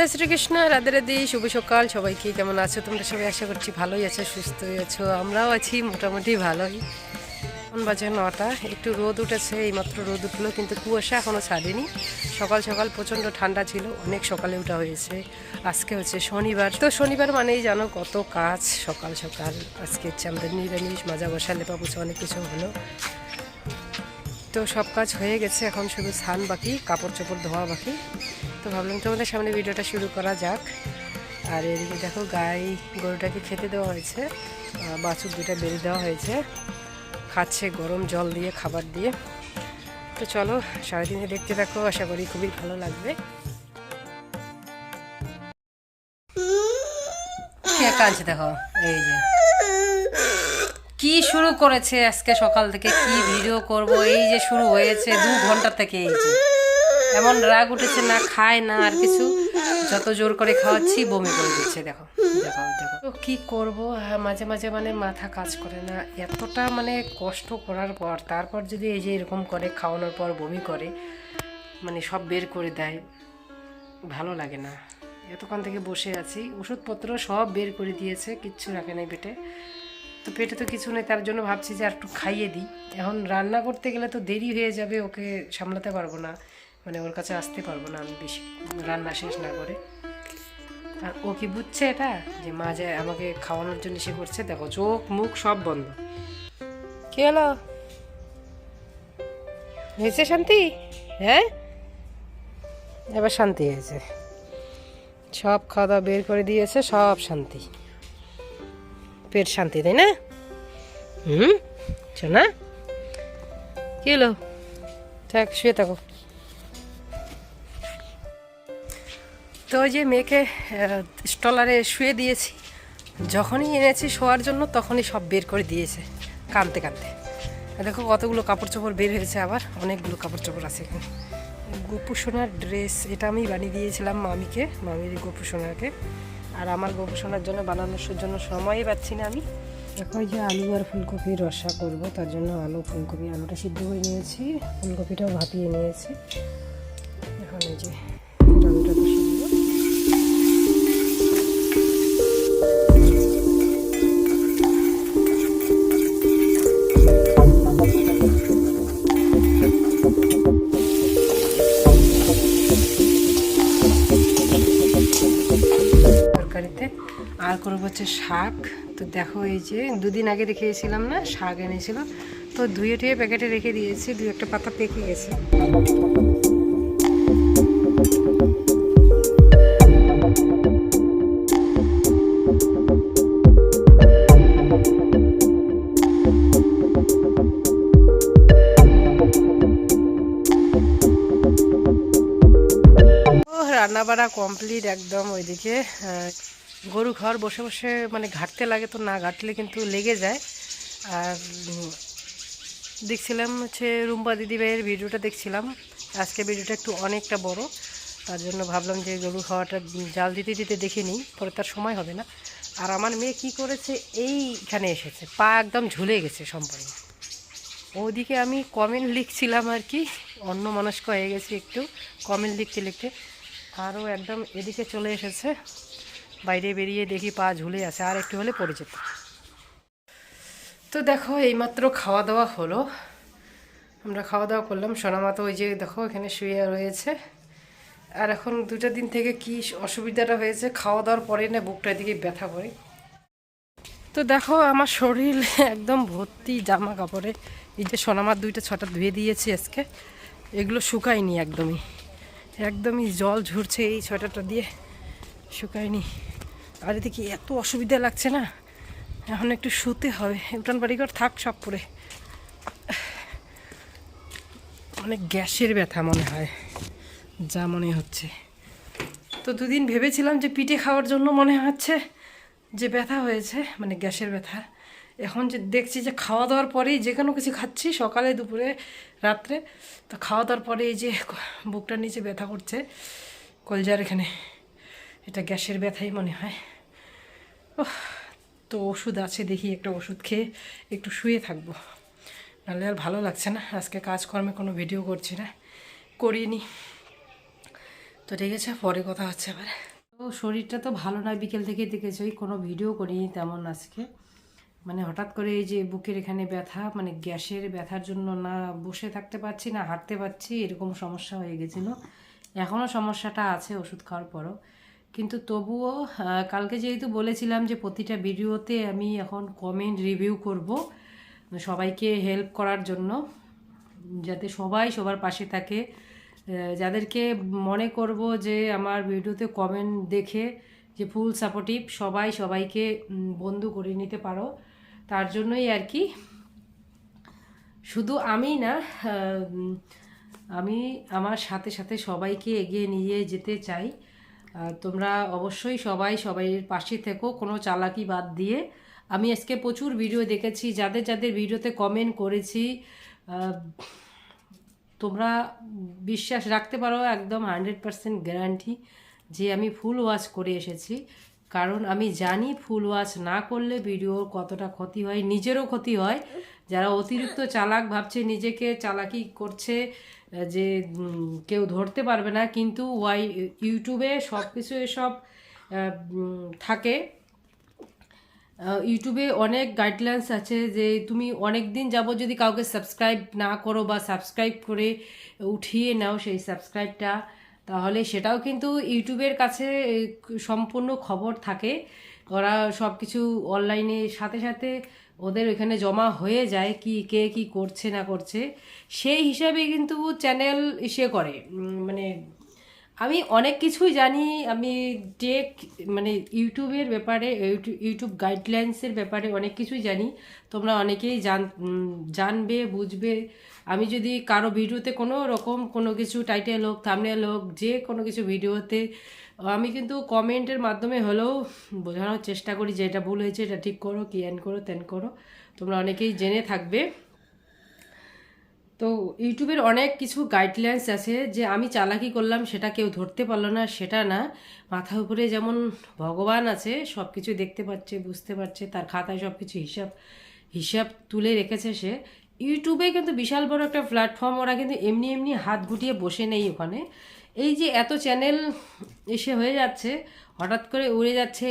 জয় শ্রীকৃষ্ণ, রাধে রাধে, শুভ সকাল। সবাইকে কেমন আছো? তোমরা সবাই আশা করছি ভালোই আছো, সুস্থই আছো। আমরাও আছি মোটামুটি ভালোই। এখন বাজে নটা, একটু রোদ উঠেছে, এইমাত্র রোদ উঠল, কিন্তু কুয়াশা এখনও ছাড়েনি। সকাল সকাল প্রচণ্ড ঠান্ডা ছিল, অনেক সকালে ওঠা হয়েছে। আজকে হচ্ছে শনিবার। তো শনিবার মানেই জানো কত কাজ সকাল সকাল। আজকে হচ্ছে আমাদের নিরামিষ, মাজা বসা লেপা পুচা অনেক কিছু হলো। তো সব কাজ হয়ে গেছে, এখন শুধু স্নান বাকি, কাপড় চোপড় ধোয়া বাকি। তো ভাবলাম তোমাদের সামনে ভিডিওটা শুরু করা যাক। আর এদিকে দেখো গাই গরুটাকে খেতে দেওয়া হয়েছে। বাছুর দুটা বেড়ে দেওয়া হয়েছে। খাচ্ছে গরম জল দিয়ে, খাবার দিয়ে। তো চলো সারাদিনে দেখতে থাকো, আশা করি খুবই ভালো লাগবে। কাঁদছে দেখো, এই যে। কি শুরু করেছে আজকে সকাল থেকে, কি ভিডিও করব, এই যে শুরু হয়েছে দু ঘণ্টা থেকে, এই যে। এমন রাগ উঠেছে না খায় না আর কিছু। যত জোর করে খাওয়াচ্ছি বমি করে দিচ্ছে দেখো দেখো দেখো। তো কি করব? হ্যাঁ, মাঝে মাঝে মানে মাথা কাজ করে না। এতটা মানে কষ্ট করার পর তারপর যদি এই যে এরকম করে খাওয়ানোর পর বমি করে মানে সব বের করে দেয় ভালো লাগে না। এতক্ষণ থেকে বসে আছি। ওষুধপত্র সব বের করে দিয়েছে কিচ্ছু রাখে নাই পেটে। তো পেটে তো কিছু নেই তার জন্য ভাবছি যে আর একটু খাইয়ে দিই। এখন রান্না করতে গেলে তো দেরি হয়ে যাবে ওকে সামলাতে পারব না। মানে ওর কাছে আসতে পারব না আমি বেশি রান্না শেষ না করে। আর ও কি বুঝছে এটা? যে মা যে আমাকে খাওয়ানোর জন্য সে করছে? দেখো, চোখ, মুখ সব বন্ধ। কি হলো? হয়েছে শান্তি? হ্যাঁ? এবার শান্তি হয়েছে। সব খাওয়া দাওয়া বের করে দিয়েছে, সব শান্তি। পেট শান্তি, তাই না? হুম? শোনা? কি হলো? থাক, শুয়ে থাকো। তো ওই যে মেয়েকে স্টলারে শুয়ে দিয়েছি। যখনই এনেছি শোয়ার জন্য তখনই সব বের করে দিয়েছে, কানতে আর দেখো কতগুলো কাপড় চোপড় বের হয়েছে আবার, অনেকগুলো কাপড় চোপড় আছে এখানে। গোপুসোনার ড্রেস এটা আমি বানিয়ে দিয়েছিলাম মামিকে, মামির গোপুসোনাকে আর আমার গোপুসোনার জন্য বানানোর জন্য সময়ই পাচ্ছি না আমি। এই যে আলু আর ফুলকপি রসা করব, তার জন্য আলু, ফুলকপি, আলুটা সিদ্ধ করে নিয়েছি, ফুলকপিটাও ভাপিয়ে নিয়েছি। এখন এই যে করব হচ্ছে শাক। তো দেখো এই যে দুদিন আগে রেখে এসেছিলাম না, শাক এনেছিল। তো ধুয়ে টুয়ে প্যাকেটে রেখে দিয়েছি দুই একটা পাতা পেকে গেছে। ও রান্না বাড়া কমপ্লিট একদম ওইদিকে গরু ঘর বসে বসে মানে ঘাটতে লাগে তো না ঘাটলে কিন্তু লেগে যায়। আর দেখছিলাম হচ্ছে রুম্পা দিদি ভাইয়ের ভিডিওটা দেখছিলাম। আজকে ভিডিওটা একটু অনেকটা বড়। তার জন্য ভাবলাম যে গরু খাওয়াটা জাল দিতে দিতে দেখে নিই, পরে তার সময় হবে না। আর আমার মেয়ে কি করেছে, এইখানে এসেছে, পা একদম ঝুলে গেছে সম্পূর্ণ। ওদিকে আমি কমেন্ট লিখছিলাম আর কি অন্য মনস্ক হয়ে গেছি একটু কমেন্ট লিখতে লিখতে। আরও একদম এদিকে চলে এসেছে। বাইরে বেরিয়ে দেখি পা ঝুলে আছে, আর একটু হলে পড়ে যেত। তো দেখো, এইমাত্র খাওয়া দাওয়া হলো। আমরা খাওয়া দাওয়া করলাম। সোনামা তো ওই যে দেখো, এখানে শুয়ে রয়েছে। আর এখন দুটা দিন থেকে কি অসুবিধাটা হয়েছে, খাওয়া দাওয়ার পরে না বুকটা এদিকে ব্যথা করে। তো দেখো, আমার শরীর একদম ভর্তি জামা কাপড়ে। এই যে সোনামার দুইটা ছটা ধুয়ে দিয়েছি আজকে। এগুলো শুকায়নি একদমই। একদমই জল ঝরছে এই ছটাটা দিয়ে। শুকায়নি। আর এদিকে এত অসুবিধা লাগছে না? এখন একটু শুতে হবে। উঠান বাড়িঘর থাক সব পরে অনেক গ্যাসের ব্যথা মনে হয়, যা মনে হচ্ছে। তো দুদিন ভেবেছিলাম যে পিঠে খাওয়ার জন্য মনে হচ্ছে যে ব্যথা হয়েছে মানে গ্যাসের ব্যথা। এখন যে দেখছি যে খাওয়া দাওয়ার পরেই যে কোনো কিছু খাচ্ছি, সকালে, দুপুরে, রাত্রে। তো খাওয়া দাওয়ার পরে এই যে বুকটার নিচে ব্যথা করছে, কলজার এখানে। এটা গ্যাসের ব্যথাই মনে হয়। ওহ, তো ওষুধ আছে দেখি একটা ওষুধ খেয়ে একটু শুয়ে থাকব। নাহলে আর ভালো লাগছে না আজকে কাজকর্মে কোনো ভিডিও করছি না করিনি। তো ঠিক আছে পরে কথা হচ্ছে আবার। তো শরীরটা তো ভালো নয় বিকেল থেকে দেখেছই কোনো ভিডিও করিনি তেমন আজকে। মানে হঠাৎ করে এই যে বুকের এখানে ব্যথা মানে গ্যাসের ব্যথার জন্য না বসে থাকতে পারছি না হাঁটতে পারছি এরকম সমস্যা হয়ে গেছিল। এখনও সমস্যাটা আছে ওষুধ খাওয়ার পরও। কিন্তু তবুও কালকে যেহেতু বলেছিলাম যে প্রতিটা ভিডিওতে আমি এখন কমেন্ট রিভিউ করব, সবাইকে হেল্প করার জন্য, যাতে সবাই সবার পাশে থাকে। যাদেরকে মনে করব যে আমার ভিডিওতে কমেন্ট দেখে যে ফুল সাপোর্টিভ সবাই সবাইকে বন্ধু করে নিতে পারো। তার জন্যই আর কি। শুধু আমি না আমি আমার সাথে সাথে সবাইকে এগিয়ে নিয়ে যেতে চাই। তোমরা অবশ্যই সবাই সবাইয়ের পাশে থেকো, কোনো চালাকি বাদ দিয়ে। আমি আজকে প্রচুর ভিডিও দেখেছি, যাদের যাদের ভিডিওতে কমেন্ট করেছি তোমরা বিশ্বাস রাখতে পারো, একদম হান্ড্রেড পারসেন্ট গ্যারান্টি যে আমি ফুল ওয়াচ করে এসেছি। কারণ আমি জানি ফুল ওয়াচ না করলে ভিডিওর কতটা ক্ষতি হয়, নিজেরও ক্ষতি হয়। যারা অতিরিক্ত চালাক ভাবছে, নিজেকে চালাকি করছে যে কেউ ধরতে পারবে না, কিন্তু ওয়াই, ইউটিউবে সব কিছু এসব থাকে। ইউটিউবে অনেক গাইডলাইন্স আছে যে, তুমি অনেক দিন যাব যদি কাউকে সাবস্ক্রাইব না করো বা সাবস্ক্রাইব করে উঠিয়ে নাও সেই সাবস্ক্রাইবটা তাহলে সেটাও কিন্তু ইউটিউবের কাছে সম্পূর্ণ খবর থাকে। ওরা সব কিছু অনলাইনে সাথে সাথে ওদের ওইখানে জমা হয়ে যায় কি, কে কি করছে না করছে, সেই হিসাবে কিন্তু চ্যানেল ইসে করে। মানে আমি অনেক কিছুই জানি, আমি টেক মানে ইউটিউবের ব্যাপারে ইউটিউব গাইডলাইন্সের ব্যাপারে অনেক কিছুই জানি। তোমরা অনেকেই জান জানবে, বুঝবে। আমি যদি কারও ভিডিওতে কোনো রকম কোনো কিছু টাইটেল হোক থামনেল হোক, যে কোনো কিছু ভিডিওতে, আমি কিন্তু কমেন্টের মাধ্যমে হলেও বোঝানোর চেষ্টা করি যে এটা ভুল হয়েছে, এটা ঠিক করো, কি এন করো তেন করো। তোমরা অনেকেই জেনে থাকবে। তো ইউটিউবের অনেক কিছু গাইডলাইন্স আছে যে আমি চালাকি করলাম, সেটা কেউ ধরতে পারল না, সেটা না। মাথার উপরে যেমন ভগবান আছে সব কিছু দেখতে পাচ্ছে, বুঝতে পারছে, তার খাতায় সব কিছু হিসাব হিসাব তুলে রেখেছে সে। ইউটিউবে কিন্তু বিশাল বড় একটা প্ল্যাটফর্ম ওরা কিন্তু এমনি এমনি হাত গুটিয়ে বসে নেই ওখানে। এই যে এত চ্যানেল এসে হয়ে যাচ্ছে, হঠাৎ করে উড়ে যাচ্ছে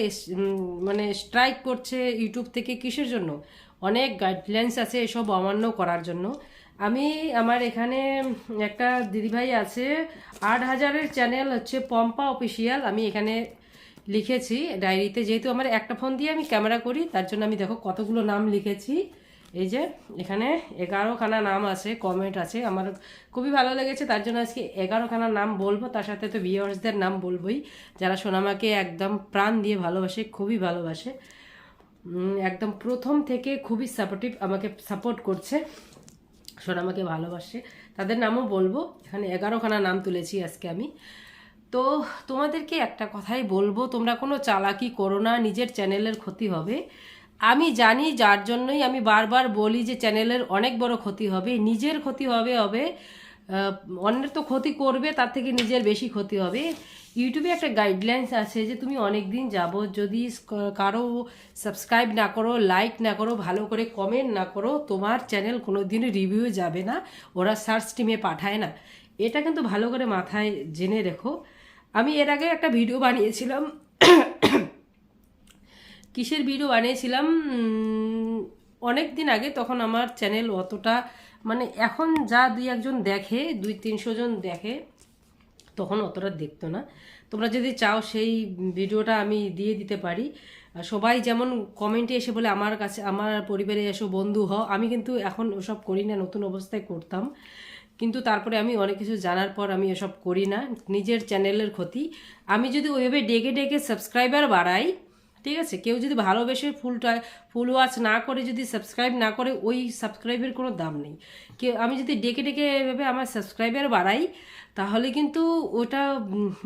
মানে স্ট্রাইক করছে ইউটিউব থেকে কিসের জন্য? অনেক গাইডলাইন্স আছে এসব অমান্য করার জন্য। আমি, আমার এখানে একটা দিদিভাই আছে, আট হাজারের চ্যানেল হচ্ছে পম্পা অফিসিয়াল আমি এখানে লিখেছি ডায়েরিতে যেহেতু আমার একটা ফোন দিয়ে আমি ক্যামেরা করি, তার জন্য আমি দেখো কতগুলো নাম লিখেছি। এই যে এখানে এগারোখানা নাম আছে কমেন্ট আছে। আমার খুবই ভালো লেগেছে, তার জন্য আজকে এগারোখানা নাম বলব। তার সাথে তো ভিউয়ার্সদের নাম বলবোই। যারা সোনামাকে একদম প্রাণ দিয়ে ভালোবাসে, খুবই ভালোবাসে। একদম প্রথম থেকে খুবই সাপোর্টিভ আমাকে সাপোর্ট করছে, সোনামাকে ভালোবাসে। তাদের নামও বলব। এখানে এগারোখানা নাম তুলেছি আজকে আমি। তো তোমাদেরকে একটা কথাই বলব, তোমরা কোনো চালাকি করো না, নিজের চ্যানেলের ক্ষতি হবে। আমি জানি যার জন্যই আমি বারবার বলি যে চ্যানেলের অনেক বড় ক্ষতি হবে, নিজের ক্ষতি হবে হবে অন্যের তো ক্ষতি করবে, তার থেকে নিজের বেশি ক্ষতি হবে। ইউটিউবে একটা গাইডলাইন্স আছে যে তুমি অনেক দিন যাব, যদি কারও সাবস্ক্রাইব না করো লাইক না করো, ভালো করে কমেন্ট না করো, তোমার চ্যানেল কোনো দিন রিভিউ যাবে না, ওরা সার্চ টিমে পাঠায় না। এটা কিন্তু ভালো করে মাথায় জেনে রেখো। আমি এর আগে একটা ভিডিও বানিয়েছিলাম কিসের ভিডিও বানিয়েছিলাম? অনেক দিন আগে তখন আমার চ্যানেল অতটা মানে এখন যা দুই একজন দেখে, দুই তিনশো জন দেখে, তখন অতটা দেখতো না। তোমরা যদি চাও সেই ভিডিওটা আমি দিয়ে দিতে পারি। সবাই যেমন কমেন্টে এসে বলে, আমার কাছে, আমার পরিবারে এসো, বন্ধু হও। আমি কিন্তু এখন ওসব করি না, নতুন অবস্থায় করতাম। কিন্তু তারপরে আমি অনেক কিছু জানার পর আমি এসব করি না। নিজের চ্যানেলের ক্ষতি। আমি যদি ওইভাবে ডেকে ডেকে সাবস্ক্রাইবার বাড়াই ঠিক আছে? কেউ যদি ভালোবেসে ফুলটা, ফুল ওয়াচ না করে যদি সাবস্ক্রাইব না করে, ওই সাবস্ক্রাইবের কোনো দাম নেই। কেউ আমি যদি ডেকে ডেকে এভাবে আমার সাবস্ক্রাইবার বাড়াই, তাহলে কিন্তু ওটা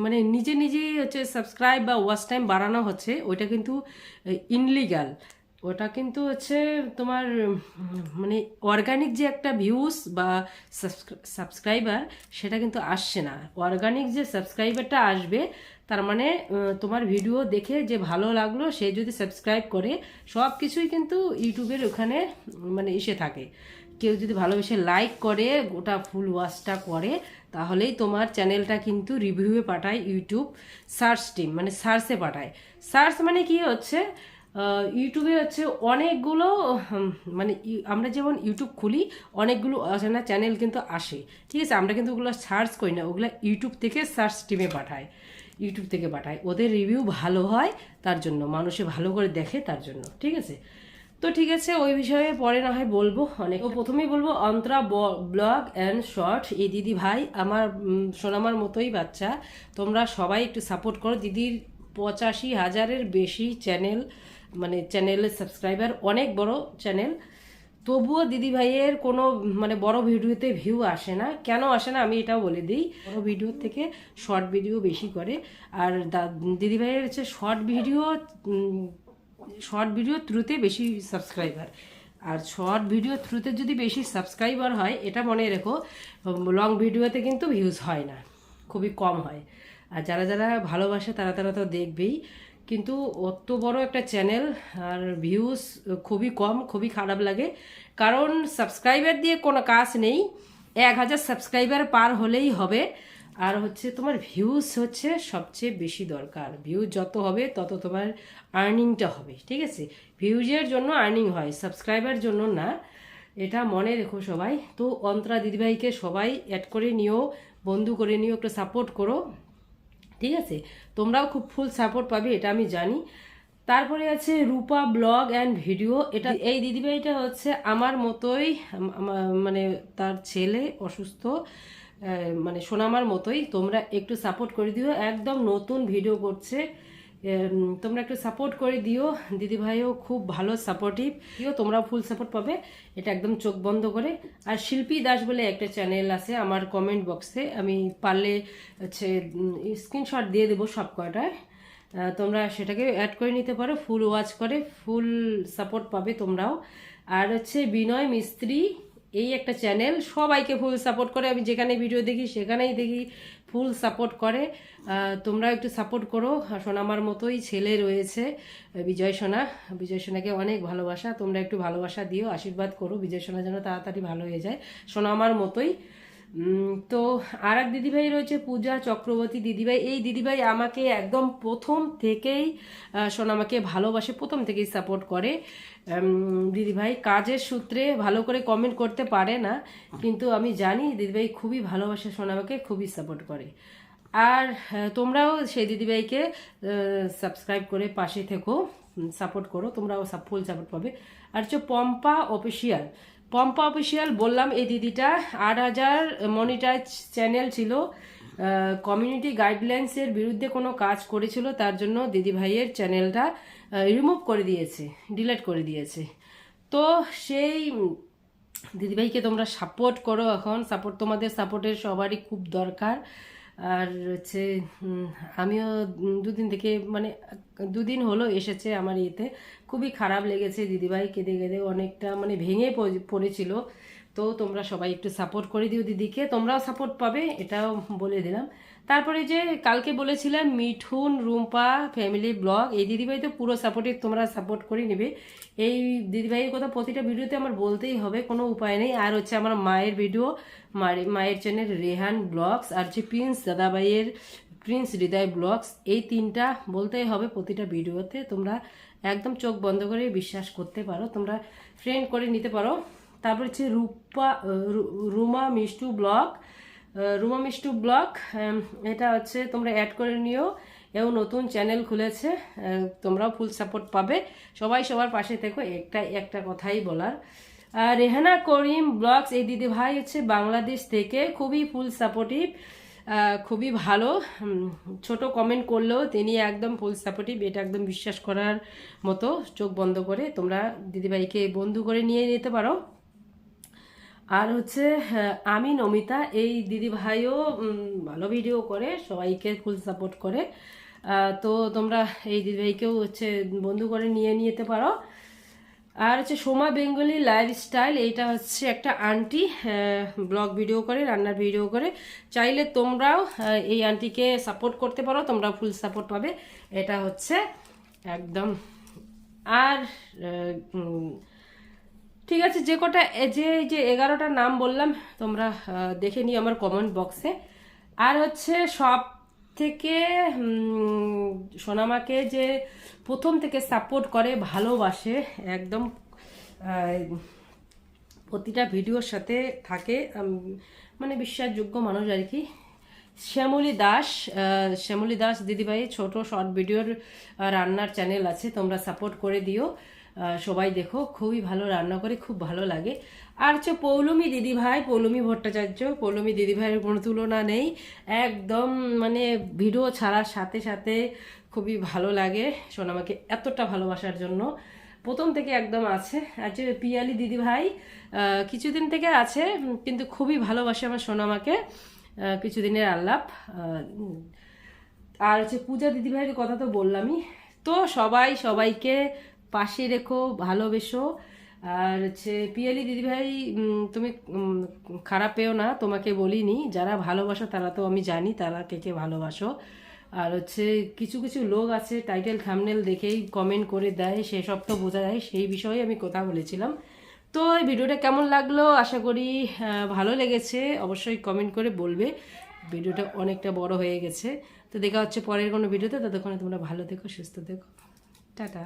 মানে নিজে নিজেই হচ্ছে সাবস্ক্রাইব বা ওয়াচ টাইম বাড়ানো হচ্ছে, ওইটা কিন্তু ইনলিগাল ওটা কিন্তু হচ্ছে তোমার মানে অর্গানিক যে একটা ভিউজ বা সাবস্ক্রাইবার সেটা কিন্তু আসছে না। অর্গানিক যে সাবস্ক্রাইবারটা আসবে তার মানে তোমার ভিডিও দেখে যে ভালো লাগল, সে যদি সাবস্ক্রাইব করে সব কিছুই কিন্তু ইউটিউবের ওখানে মানে এসে থাকে। কেউ যদি ভালোবেসে লাইক করে, গোটা ফুল ওয়াশটা করে, তাহলেই তোমার চ্যানেলটা কিন্তু রিভিউয়ে পাঠায় ইউটিউব সার্চ টিম মানে সার্চে পাঠায়। সার্চ মানে কি হচ্ছে ইউটিউবে হচ্ছে অনেকগুলো মানে আমরা যেমন ইউটিউব খুলি, অনেকগুলো অজানা চ্যানেল কিন্তু আসে। ঠিক আছে, আমরা কিন্তু ওগুলো সার্চ করি না, ওগুলো ইউটিউব থেকে সার্চ টিমে পাঠায়। ইউটিউব থেকে পাঠায়। ওদের রিভিউ ভালো হয়, তার জন্য। মানুষে ভালো করে দেখে তার জন্য, ঠিক আছে? তো ঠিক আছে, ওই বিষয়ে পরে না হয় বলব অনেক। তো প্রথমেই বলব, অন্তরা ব্লগ অ্যান্ড শর্ট এই দিদি ভাই আমার সোনামার মতোই বাচ্চা। তোমরা সবাই একটু সাপোর্ট করো। দিদির পঁচাশি হাজারের বেশি চ্যানেল মানে চ্যানেলের সাবস্ক্রাইবার অনেক বড় চ্যানেল তবুও দিদি ভাইয়ের কোনো মানে বড় ভিডিওতে ভিউ আসে না। কেন আসে না? আমি এটাও বলে দিই। বড় ভিডিও থেকে শর্ট ভিডিও বেশি করে। আর দিদি ভাইয়ের হচ্ছে শর্ট ভিডিও শর্ট ভিডিও থ্রুতে বেশি সাবস্ক্রাইবার আর শর্ট ভিডিও থ্রুতে যদি বেশি সাবস্ক্রাইবার হয়, এটা মনে রেখো লং ভিডিওতে কিন্তু ভিউজ হয় না। খুবই কম হয়। আর যারা যারা ভালোবাসে, তারা তারা তো দেখবেই। কিন্তু অত বড় একটা চ্যানেল আর ভিউজ খুবই কম, খুবই খারাপ লাগে। কারণ সাবস্ক্রাইবার দিয়ে কোনো কাজ নেই, এক হাজার সাবস্ক্রাইবার পার হলেই হবে। আর হচ্ছে তোমার ভিউজ হচ্ছে সবচেয়ে বেশি দরকার। ভিউজ যত হবে, তত তোমার আর্নিংটা হবে, ঠিক আছে? ভিউজের জন্য আর্নিং হয় সাবস্ক্রাইবার জন্য না। এটা মনে রেখো সবাই। তো অন্তরা দিদিভাইকে সবাই অ্যাড করে নিও, বন্ধু করে নিও, একটু সাপোর্ট করো। ঠিক আছে? তোমরাও খুব ফুল সাপোর্ট পাবে, এটা আমি জানি। তারপরে আছে রূপা ব্লগ অ্যান্ড ভিডিও এটা এই দিদিভাইটা হচ্ছে আমার মতোই মানে তার ছেলে অসুস্থ মানে সোনামার মতোই। তোমরা একটু সাপোর্ট করে দিও। একদম নতুন ভিডিও করছে। তোমরা একটু সাপোর্ট করে দিও। দিদিভাইও খুব ভালো সাপোর্টিভ দিও, তোমরাও ফুল সাপোর্ট পাবে। এটা একদম চোখ বন্ধ করে। আর শিল্পী দাস বলে একটা চ্যানেল আছে আমার কমেন্ট বক্সে আমি পারলে হচ্ছে স্ক্রিনশট দিয়ে দেবো সব কয়টায়। তোমরা সেটাকে অ্যাড করে নিতে পারো ফুল ওয়াচ করে ফুল সাপোর্ট পাবে তোমরাও। আর হচ্ছে বিনয় মিস্ত্রি এই একটা চ্যানেল সবাইকে ফুল সাপোর্ট করে। আমি যেখানে ভিডিও দেখি, সেখানেই দেখি ফুল সাপোর্ট করে। তোমরা একটু সাপোর্ট করো। আর সোনামার মতোই ছেলে রয়েছে, বিজয় সোনা। বিজয় সোনাকে অনেক ভালোবাসা। তোমরা একটু ভালোবাসা দিও, আশীর্বাদ করো। বিজয় সোনা যেন তাড়াতাড়ি ভালো হয়ে যায়। সোনা আমার মতোই তো আর এক দিদিভাই রয়েছে, পূজা চক্রবর্তী দিদিভাই। এই দিদিভাই আমাকে একদম প্রথম থেকেই সোনামাকে ভালোবাসে, প্রথম থেকেই সাপোর্ট করে। দিদিভাই, কাজের সূত্রে ভালো করে কমেন্ট করতে পারে না, কিন্তু আমি জানি দিদিভাই খুবই ভালোবাসে সোনামাকে খুবই সাপোর্ট করে। আর তোমরাও সেই দিদিভাইকে সাবস্ক্রাইব করে পাশে থেকো সাপোর্ট করো, তোমরাও ফুল সাপোর্ট পাবে। আর হচ্ছে পম্পা অফিসিয়াল পম্পা অফিসিয়াল বললাম এই দিদিটা, আট হাজার মনিটাইজ চ্যানেল ছিল। কমিউনিটি গাইডলাইন্সের বিরুদ্ধে কোনো কাজ করেছিল, তার জন্য দিদি ভাইয়ের চ্যানেলটা রিমুভ করে দিয়েছে ডিলিট করে দিয়েছে। তো সেই দিদিভাইকে তোমরা সাপোর্ট করো এখন। সাপোর্ট তোমাদের সাপোর্টের সবারই খুব দরকার। আর হচ্ছে আমিও দুদিন থেকে মানে দুদিন হলো এসেছে আমার ইয়েতে। খুবই খারাপ লেগেছে, দিদিভাই কেঁদে কেঁদে অনেকটা মানে ভেঙে পড়ে- পড়েছিল। তো তোমরা সবাই একটু সাপোর্ট করে দিও দিদিকে। তোমরাও সাপোর্ট পাবে, এটাও বলে দিলাম। তারপরে যে কালকে বলেছিলাম, মিঠুন, রুম্পা ফ্যামিলি ব্লগ এই দিদিভাই তো পুরো সাপোর্টিভ তোমরা সাপোর্ট করে নেবে। এই দিদিভাইয়ের কথা প্রতিটা ভিডিওতে আমার বলতেই হবে, কোনো উপায় নেই। আর হচ্ছে আমার মায়ের ভিডিও মায়ের চ্যানেল রেহান ব্লগস আর হচ্ছে প্রিন্স দাদাভাইয়ের প্রিন্স হৃদয় ব্লগস এই তিনটা বলতেই হবে প্রতিটা ভিডিওতে। তোমরা একদম চোখ বন্ধ করে বিশ্বাস করতে পারো, তোমরা ফ্রেন্ড করে নিতে পারো। তারপর হচ্ছে রূপা রুমা মিষ্টু ব্লগ রুমা মিষ্টু ব্লগ এটা হচ্ছে তোমরা অ্যাড করে নিও। এও নতুন চ্যানেল খুলেছে তোমরাও ফুল সাপোর্ট পাবে। সবাই সবার পাশে থেকো, একটা একটা কথাই বলার। আর রেহানা করিম ব্লগস, এই দিদি ভাই হচ্ছে বাংলাদেশ থেকে, খুবই ফুল সাপোর্টিভ খুবই ভালো। ছোট কমেন্ট করলেও তিনি একদম ফুল সাপোর্টিভ এটা একদম বিশ্বাস করার মতো চোখ বন্ধ করে তোমরা দিদিভাইকে বন্ধু করে নিয়ে নিতে পারো। আর হচ্ছে আহ, আমি নমিতা এই দিদি ভাইও ভালো ভিডিও করে সবাইকে ফুল সাপোর্ট করে। তো তোমরা এই দিদিভাইকেও হচ্ছে বন্ধু করে নিয়ে নিতে পারো। আর হচ্ছে সোমা বেঙ্গলি লাইফস্টাইল এইটা হচ্ছে একটা আন্টি ব্লগ ভিডিও করে রান্নার ভিডিও করে। চাইলে তোমরাও এই আন্টিকে সাপোর্ট করতে পারো তোমরা ফুল সাপোর্ট পাবে। এটা হচ্ছে একদম। আর ঠিক আছে, যে কটা যে যে এগারোটা নাম বললাম, তোমরা দেখে নিও আমার কমেন্ট বক্সে আর হচ্ছে সব থেকে সোনামাকে যে প্রথম থেকে সাপোর্ট করে, ভালোবাসে, একদম প্রতিটা ভিডিওর সাথে থাকে মানে বিশ্বাসযোগ্য মানুষ আর কি। শ্যামলী দাস শ্যামলী দাস দিদিভাই, ছোট শর্ট ভিডিওর রান্নার চ্যানেল আছে, তোমরা সাপোর্ট করে দিও। সবাই দেখো, খুবই ভালো রান্না করে, খুব ভালো লাগে। আর হচ্ছে পৌলমী দিদিভাই, পৌলমী ভট্টাচার্য, পৌলমী দিদিভাইয়ের কোনো তুলনা নেই। একদম মানে ভিডিও ছাড়ার সাথে সাথে খুবই ভালো লাগে সোনামাকে এতটা ভালোবাসার জন্য। প্রথম থেকে একদম আছে। আর যে পিয়ালি দিদিভাই কিছুদিন থেকে আছে, কিন্তু খুবই ভালোবাসে আমার সোনামাকে কিছুদিনের আল্লাপ আর হচ্ছে পূজা দিদিভাইয়ের কথা তো বললামই। তো সবাই সবাইকে পাশে রেখো, ভালোবেসো। আর হচ্ছে, পিয়ালি দিদিভাই তুমি খারাপ পেও না, তোমাকে বলিনি। যারা ভালোবাসো, তারা তো আমি জানি, তারা কে কে ভালোবাসো। আর হচ্ছে, কিছু কিছু লোক আছে, টাইটেল, থামনেল দেখেই কমেন্ট করে দেয়, সেসব তো বোঝা যায় সেই বিষয়ে আমি কথা বলেছিলাম। তো এই ভিডিওটা কেমন লাগল? আশা করি ভালো লেগেছে। অবশ্যই কমেন্ট করে বলবে। ভিডিওটা অনেকটা বড় হয়ে গেছে। তো দেখা হচ্ছে পরের কোনো ভিডিওতে। ততক্ষণে তোমরা ভালো থেকো, সুস্থ থেকো। টাটা।